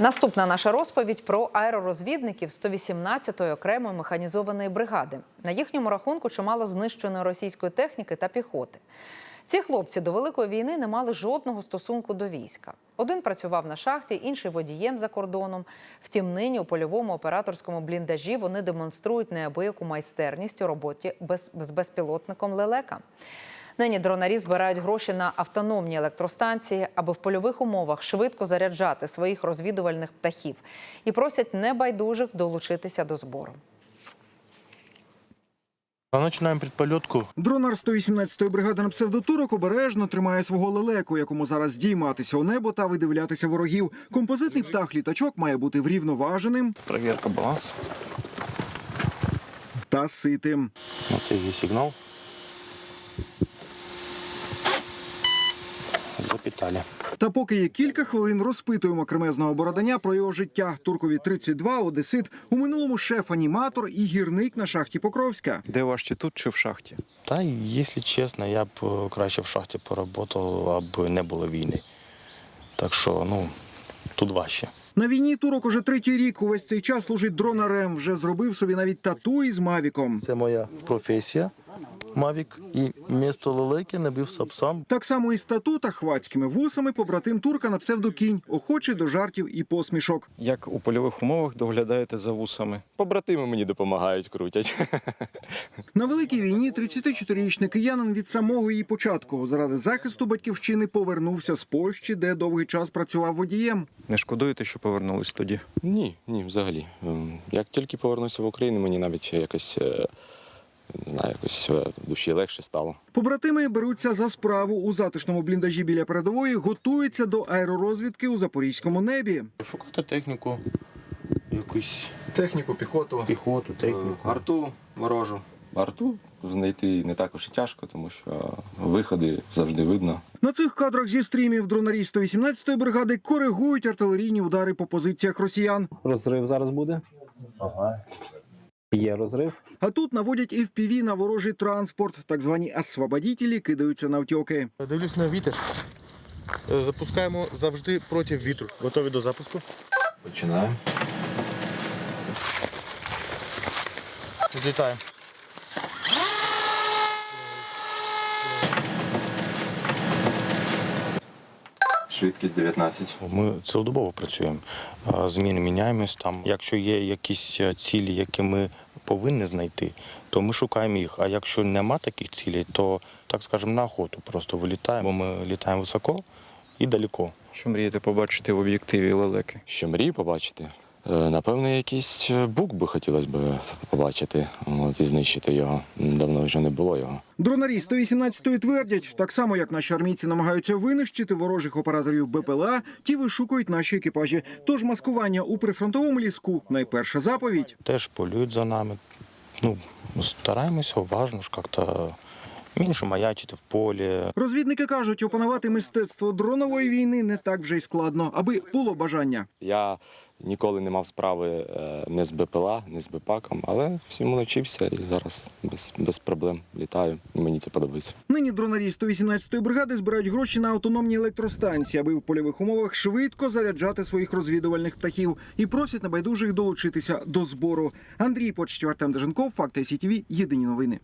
Наступна наша розповідь про аеророзвідників 118-ї окремої механізованої бригади. На їхньому рахунку чимало знищеної російської техніки та піхоти. Ці хлопці до великої війни не мали жодного стосунку до війська. Один працював на шахті, інший водієм за кордоном. Втім, нині у польовому операторському бліндажі вони демонструють неабияку майстерність у роботі з безпілотником лелека. Нині дронарі збирають гроші на автономні електростанції, аби в польових умовах швидко заряджати своїх розвідувальних птахів і просять небайдужих долучитися до збору. Начинаем предполетку. Дронар 118-ї бригади на псевдотурок обережно тримає свого лелеку, якому зараз здійматися у небо та видивлятися ворогів. Композитний птах літачок має бути врівноваженим Проверка баланса. та ситим. Вот є сигнал. Запитали. Та поки є кілька хвилин, розпитуємо кремезного бородання про його життя. Туркові 32, одесит, у минулому шеф-аніматор і гірник на шахті Покровська. Де важче тут чи в шахті? Та якщо чесно, я б е, краще в шахті поработав, аби не було війни. Так що, ну, тут важче. На війні турок уже третій рік. Увесь цей час служить дронарем. Вже зробив собі навіть тату із мавіком. Це моя професія. Мавік і місто лелеки набив сам. Так само і з тату та хвацькими вусами побратим турка на псевдокінь, охочий до жартів і посмішок. Як у польових умовах доглядаєте за вусами? Побратими мені допомагають, крутять. На великій війні 34-річний киянин від самого її початку заради захисту батьківщини повернувся з Польщі, де довгий час працював водієм. Не шкодуєте, що повернулись тоді? Ні, ні, взагалі. Ем, Як тільки повернувся в Україну, мені навіть якось е, не знаю, якось е, в душі легше стало. Побратими беруться за справу у затишному бліндажі біля передової, готуються до аеророзвідки у запорізькому небі. Шукати техніку, якусь Техніку, піхоту, піхоту, техніку. арту ворожу. Арту знайти не також і тяжко, тому що виходи завжди видно. На цих кадрах зі стрімів дронарі 118-ї бригади коригують артилерійні удари по позиціях росіян. Розрив зараз буде. Ага. Є розрив. А тут наводять і FPV на ворожий транспорт. Так звані освободітелі кидаються на втьоки. Дивлюсь на вітер. Е, Запускаємо завжди проти вітру. Готові до запуску? Починаємо. Злітаємо. Швидкість 19. Ми цілодобово працюємо. Зміни міняємось там. Якщо є якісь е, цілі, які ми повинні знайти, то ми шукаємо їх. А якщо нема таких цілей, то так скажемо на охоту просто вилітаємо. Бо Ми літаємо високо і далеко. Що мрієте побачити в об'єктиві лелеки? Що мрію побачити? Е, Напевно, якийсь е, бук би хотілося б побачити от, і знищити його. Давно вже не було його. Дронарі 118-ї твердять, так само як наші армійці намагаються винищити ворожих операторів БПЛА, ті вишукують наші екіпажі. Тож маскування у прифронтовому ліску найперша заповідь. Теж полюють за нами. Ну, стараємося уважно ж як-то менше маячити в полі. Розвідники кажуть, опанувати мистецтво дронової війни не так вже й складно, аби було бажання. Я ніколи не мав справи е, не з БПЛА, не з БПАКом, але всьому навчився і зараз без, без проблем літаю. І мені це подобається. Нині дронарі 118-ї бригади збирають гроші на автономні електростанції, аби в польових умовах швидко заряджати своїх розвідувальних птахів і просять небайдужих долучитися до збору. Андрій Почтів, Артем Деженков, Факти СІТВ, Єдині новини.